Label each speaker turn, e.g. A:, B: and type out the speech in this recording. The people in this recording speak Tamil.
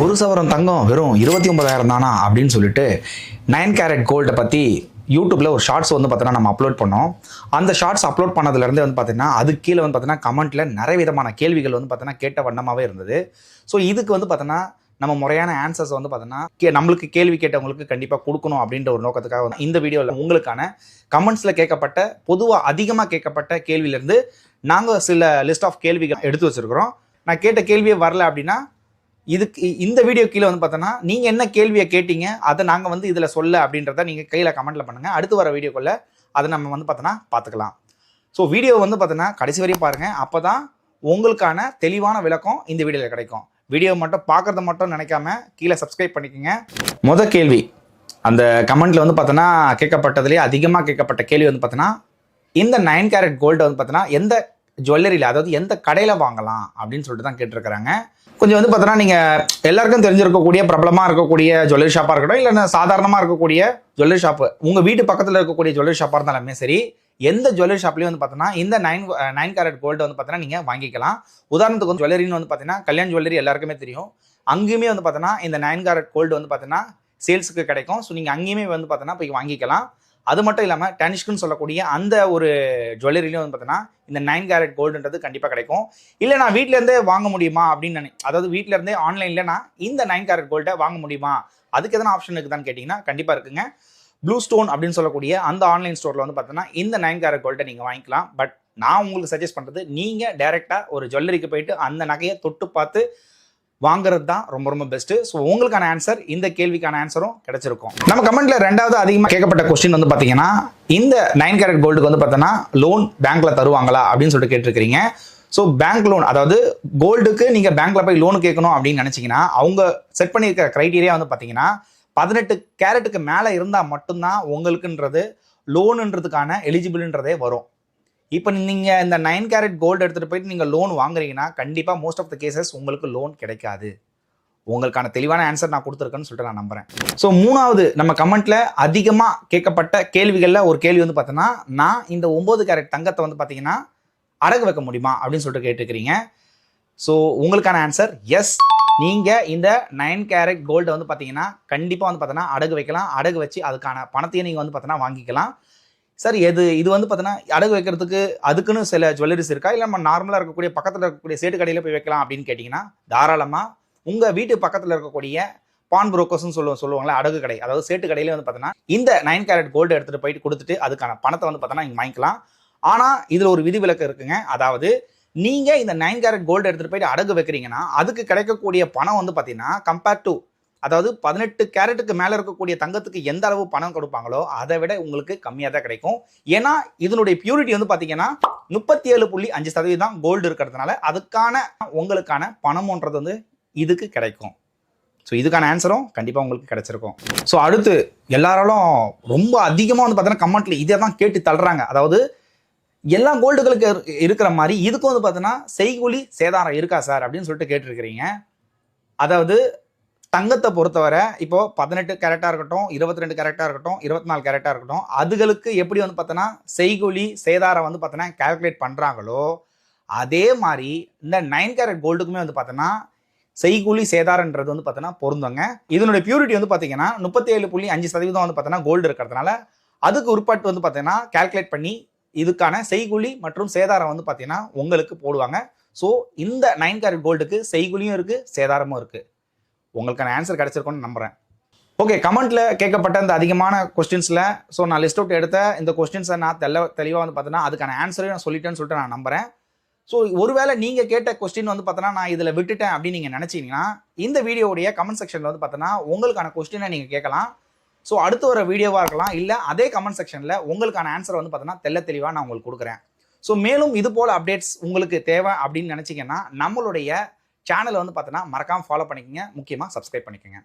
A: ஒரு சவரம் தங்கம் வெறும் இருபத்தி ஒன்பதாயிரம் தானா அப்படின்னு சொல்லிட்டு நைன் கேரட் கோல்டை பற்றி யூடியூப்பில் ஒரு ஷார்ட்ஸ் வந்து பார்த்தீங்கன்னா நம்ம அப்லோட் பண்ணோம். அந்த ஷார்ட்ஸ் அப்லோட் பண்ணதுலேருந்து வந்து பார்த்தீங்கன்னா அது கீழே வந்து பார்த்தீங்கன்னா கமெண்ட்டில் நிறைய விதமான கேள்விகள் வந்து பார்த்தீங்கன்னா கேட்ட வண்ணமாகவே இருந்தது. ஸோ இதுக்கு வந்து பார்த்தீங்கன்னா நம்ம முறையான ஆன்சர்ஸ் வந்து பார்த்தோன்னா கே நம்மளுக்கு கேள்வி கேட்டவங்களுக்கு கண்டிப்பாக கொடுக்கணும் அப்படின்ற ஒரு நோக்கத்துக்காக வந்து இந்த வீடியோவில் உங்களுக்கான கமெண்ட்ஸில் கேட்கப்பட்ட பொதுவாக அதிகமாக கேட்கப்பட்ட கேள்வியிலேருந்து நாங்கள் சில லிஸ்ட் ஆஃப் கேள்விகள் எடுத்து வச்சுருக்கிறோம். நான் கேட்ட கேள்வியே வரல அப்படின்னா இதுக்கு இந்த வீடியோ கீழே வந்து பார்த்தோன்னா நீங்கள் என்ன கேள்வியை கேட்டீங்க அதை நாங்கள் வந்து இதில் சொல்ல அப்படின்றத நீங்கள் கையில் கமெண்ட்டில் பண்ணுங்கள் அடுத்து வர வீடியோக்குள்ளே அதை நம்ம வந்து பார்த்தோன்னா பார்த்துக்கலாம். ஸோ வீடியோ வந்து பார்த்தோன்னா கடைசி வரையும் பாருங்கள் அப்போ தான் உங்களுக்கான தெளிவான விளக்கம் இந்த வீடியோவில் கிடைக்கும். வீடியோ மட்டும் பார்க்குறத மட்டும் நினைக்காம கீழே சப்ஸ்கிரைப் பண்ணிக்கோங்க. முத கேள்வி. அந்த கமெண்ட்டில் வந்து பார்த்தோன்னா கேட்கப்பட்டதுலேயே அதிகமாக கேட்கப்பட்ட கேள்வி வந்து பார்த்தோன்னா இந்த நைன் கேரட் கோல்டு வந்து பார்த்தோன்னா எந்த ஜுவல்லரியில் அதாவது எந்த கடையில் வாங்கலாம் அப்படின்னு சொல்லிட்டு தான் கேட்டிருக்கிறாங்க. கொஞ்சம் வந்து பார்த்தோன்னா நீங்கள் எல்லாருக்கும் தெரிஞ்சிருக்கக்கூடிய பிரபலமாக இருக்கக்கூடிய ஜுவல்லரி ஷாப்பாக இருக்கட்டும் இல்லைன்னா சாதாரணமாக இருக்கக்கூடிய ஜுவல்லரி ஷாப்பு உங்கள் வீட்டு பக்கத்தில் இருக்கக்கூடிய ஜுவல்லரி ஷாப்பாக இருந்தாலுமே சரி எந்த ஜுவல்லரி ஷாப்லேயும் வந்து பார்த்தோன்னா இந்த நைன் நைன் கேரட் கோல்டு வந்து பார்த்தோன்னா நீங்கள் வாங்கிக்கலாம். உதாரணத்துக்கு வந்து ஜுவல்லரின்னு வந்து பார்த்தீங்கன்னா கல்யாண் ஜுவல்லரி எல்லாருக்குமே தெரியும். அங்கேயுமே வந்து பார்த்தோன்னா இந்த நைன் கேரட் கோல்டு வந்து பார்த்தீங்கன்னா சேல்ஸுக்கு கிடைக்கும். ஸோ நீங்கள் அங்கேயுமே வந்து பார்த்தோன்னா போய் வாங்கிக்கலாம். அது மட்டும் இல்லாமல் டனிஷ்குன்னு சொல்லக்கூடிய அந்த ஒரு ஜுவல்லரிலையும் வந்து பார்த்தோன்னா இந்த நைன் கேரட் கோல்டுன்றது கண்டிப்பாக கிடைக்கும். இல்லை நான் வீட்டிலேருந்தே வாங்க முடியுமா அப்படின்னு நினை அதாவது வீட்டிலேருந்தே இருந்தே ஆன்லைனில் நான் இந்த நைன் கேரட் கோல்டை வாங்க முடியுமா? அதுக்கு எதனா ஆப்ஷன் இருக்குதான்னு கேட்டிங்கன்னா கண்டிப்பாக இருக்குங்க. ப்ளூ ஸ்டோன் அப்படின்னு சொல்லக்கூடிய அந்த ஆன்லைன் ஸ்டோரில் வந்து பார்த்தோன்னா இந்த நைன் கேரட் கோல்டை நீங்கள் வாங்கிக்கலாம். பட் நான் உங்களுக்கு சஜஸ்ட் பண்ணுறது நீங்கள் டைரெக்டாக ஒரு ஜுவல்லரிக்கு போயிட்டு அந்த நகையை தொட்டு பார்த்து வாங்குறது தான் ரொம்ப ரொம்ப பெஸ்ட் ஸோ உங்களுக்கான ஆன்சர் இந்த கேள்விக்கான ஆன்சரும் கிடைச்சிருக்கும். நம்ம கமெண்ட்ல ரெண்டாவது அதிகமாக கேட்கப்பட்ட கொஸ்டின் வந்து பார்த்தீங்கன்னா இந்த நைன் கேரட் கோல்டுக்கு வந்து பார்த்தோன்னா லோன் பேங்க்ல தருவாங்களா அப்படின்னு சொல்லிட்டு கேட்டிருக்கிறீங்க. ஸோ பேங்க் லோன் அதாவது கோல்டுக்கு நீங்கள் பேங்க்ல போய் லோன் கேட்கணும் அப்படின்னு நினச்சிங்கன்னா அவங்க செட் பண்ணியிருக்கிற க்ரைட்டீரியா வந்து பார்த்தீங்கன்னா பதினெட்டு கேரட்டுக்கு மேலே இருந்தால் மட்டும்தான் உங்களுக்குன்றது லோனுன்றதுக்கான எலிஜிபிள்ன்றதே வரும். இப்போ நீங்கள் இந்த நைன் கேரட் கோல்டு எடுத்துகிட்டு போயிட்டு நீங்கள் லோன் வாங்குறீங்கன்னா கண்டிப்பாக மோஸ்ட் ஆஃப் த கேசஸ் உங்களுக்கு லோன் கிடைக்காது. உங்களுக்கான தெளிவான ஆன்சர் நான் கொடுத்துருக்கேன்னு சொல்லிட்டு நான் நம்புறேன். ஸோ மூணாவது நம்ம கமெண்ட்ல அதிகமாக கேட்கப்பட்ட கேள்விகளில் ஒரு கேள்வி வந்து பார்த்தோன்னா நான் இந்த ஒம்பது கேரட் தங்கத்தை வந்து பார்த்தீங்கன்னா அடகு வைக்க முடியுமா அப்படின்னு சொல்லிட்டு கேட்டுக்கிறீங்க ஸோ உங்களுக்கான ஆன்சர் எஸ் நீங்கள் இந்த நைன் கேரட் கோல்டை வந்து பார்த்தீங்கன்னா கண்டிப்பாக வந்து பார்த்தோன்னா அடகு வைக்கலாம். அடகு வச்சு அதுக்கான பணத்தையும் நீங்கள் வந்து பார்த்தோன்னா வாங்கிக்கலாம். சார் எது இது வந்து பார்த்தோன்னா அடகு வைக்கிறதுக்கு அதுக்குன்னு சில ஜுவல்லரிஸ் இருக்கா? இல்லை நம்ம நார்மலாக இருக்கக்கூடிய பக்கத்தில் இருக்கக்கூடிய சேட்டு கடையில் போய் வைக்கலாம் அப்படின்னு கேட்டிங்கன்னா தாராளமாக உங்கள் வீட்டு பக்கத்தில் இருக்கக்கூடிய பான் புரோக்கர்ஸ்னு சொல்லுவோம் சொல்லுவாங்களே அடகு கடை. அதாவது சேட்டு கடையில் வந்து பார்த்தீங்கன்னா இந்த நைன் கேரட் கோல்டு எடுத்துகிட்டு போயிட்டு கொடுத்துட்டு அதுக்கான பணத்தை வந்து பார்த்தோன்னா நீங்கள் வாங்கிக்கலாம். ஆனால் இதில் ஒரு விதிவிலக்கு இருக்குங்க. அதாவது நீங்கள் இந்த நைன் கேரட் கோல்டு எடுத்துகிட்டு போயிட்டு அடகு வைக்கிறீங்கன்னா அதுக்கு கிடைக்கக்கூடிய பணம் வந்து பார்த்தீங்கன்னா கம்பேர்ட் டு அதாவது பதினெட்டு கேரட்டுக்கு மேலே இருக்கக்கூடிய தங்கத்துக்கு எந்த அளவு பணம் கொடுப்பாங்களோ அதை விட உங்களுக்கு கம்மியாக தான் கிடைக்கும். ஏன்னா இதனுடைய பியூரிட்டி வந்து பார்த்தீங்கன்னா முப்பத்தி ஏழு புள்ளி அஞ்சு சதவீதம் கோல்டு இருக்கிறதுனால அதுக்கான உங்களுக்கான பணம்ன்றது வந்து இதுக்கு கிடைக்கும். ஸோ இதுக்கான ஆன்சரும் கண்டிப்பாக உங்களுக்கு கிடைச்சிருக்கும். ஸோ அடுத்து எல்லாராலும் ரொம்ப அதிகமாக வந்து பார்த்தீங்கன்னா கமெண்ட்டில் இதை தான் கேட்டு தள்ளுறாங்க. அதாவது எல்லா கோல்டுகளுக்கு இருக்கிற மாதிரி இதுக்கும் வந்து பார்த்தீங்கன்னா செய்கூலி சேதாரம் இருக்கா சார் அப்படின்னு சொல்லிட்டு கேட்டிருக்கிறீங்க. அதாவது தங்கத்தை பொறுத்தவரை இப்போ பதினெட்டு கேரட்டாக இருக்கட்டும் இருபத்தி ரெண்டு கேரட்டாக இருக்கட்டும் இருபத்தி நாலு கேரட்டாக இருக்கட்டும் அதுகளுக்கு எப்படி வந்து பார்த்தோன்னா செய்கூலி சேதாரம் வந்து பார்த்தோன்னா கால்குலேட் பண்ணுறாங்களோ அதே மாதிரி இந்த நைன் கேரட் கோல்டுக்குமே வந்து பார்த்தோன்னா செய்கூலி சேதாரன்றது வந்து பார்த்தோன்னா பொருந்தோங்க. இதனுடைய பியூரிட்டி வந்து பார்த்தீங்கன்னா முப்பத்தி ஏழு புள்ளி அஞ்சு சதவீதம் வந்து பார்த்தோன்னா கோல்டு இருக்கிறதுனால அதுக்கு உட்பட்டு வந்து பார்த்தீங்கன்னா கால்குலேட் பண்ணி இதுக்கான செய்கூலி மற்றும் சேதாரம் வந்து பார்த்தீங்கன்னா உங்களுக்கு போடுவாங்க. ஸோ இந்த நைன் கேரட் கோல்டுக்கு செய்கூலியும் இருக்குது சேதாரமும் இருக்குது உங்களுக்கான ஆன்சர் கிடைச்சிருக்கும்னு நம்புறேன். ஓகே கமெண்ட்ல கேட்கப்பட்ட இந்த அதிகமான கொஸ்டின்ஸ்ல ஸோ நான் லிஸ்ட் அவுட் எடுத்த இந்த கொஸ்டின்ஸை நான் தெல்ல தெளிவாக வந்து பார்த்தோன்னா அதுக்கான ஆன்சரையும் நான் சொல்லிட்டேன்னு சொல்லிட்டு நான் நம்புறேன். ஸோ ஒருவேளை நீங்க கேட்ட கொஸ்டின் வந்து பார்த்தோன்னா நான் இதில் விட்டுட்டேன் அப்படின்னு நீங்க நினைச்சீங்கன்னா இந்த வீடியோடைய கமெண்ட் செக்ஷன்ல வந்து பார்த்தோன்னா உங்களுக்கான கொஸ்டினை நீங்க கேட்கலாம். ஸோ அடுத்து வர வீடியோவாக இருக்கலாம் இல்லை அதே கமெண்ட் செக்ஷனில் உங்களுக்கான ஆன்சர் வந்து பார்த்தோன்னா தெல்ல தெளிவாக நான் உங்களுக்கு கொடுக்குறேன். ஸோ மேலும் இது போல் அப்டேட்ஸ் உங்களுக்கு தேவை அப்படின்னு நினச்சிங்கன்னா நம்மளுடைய சேனலை வந்து பார்த்தோன்னா மறக்காமல் ஃபாலோ பண்ணிக்கோங்க. முக்கியமாக சப்ஸ்கிரைப் பண்ணிக்கோங்க.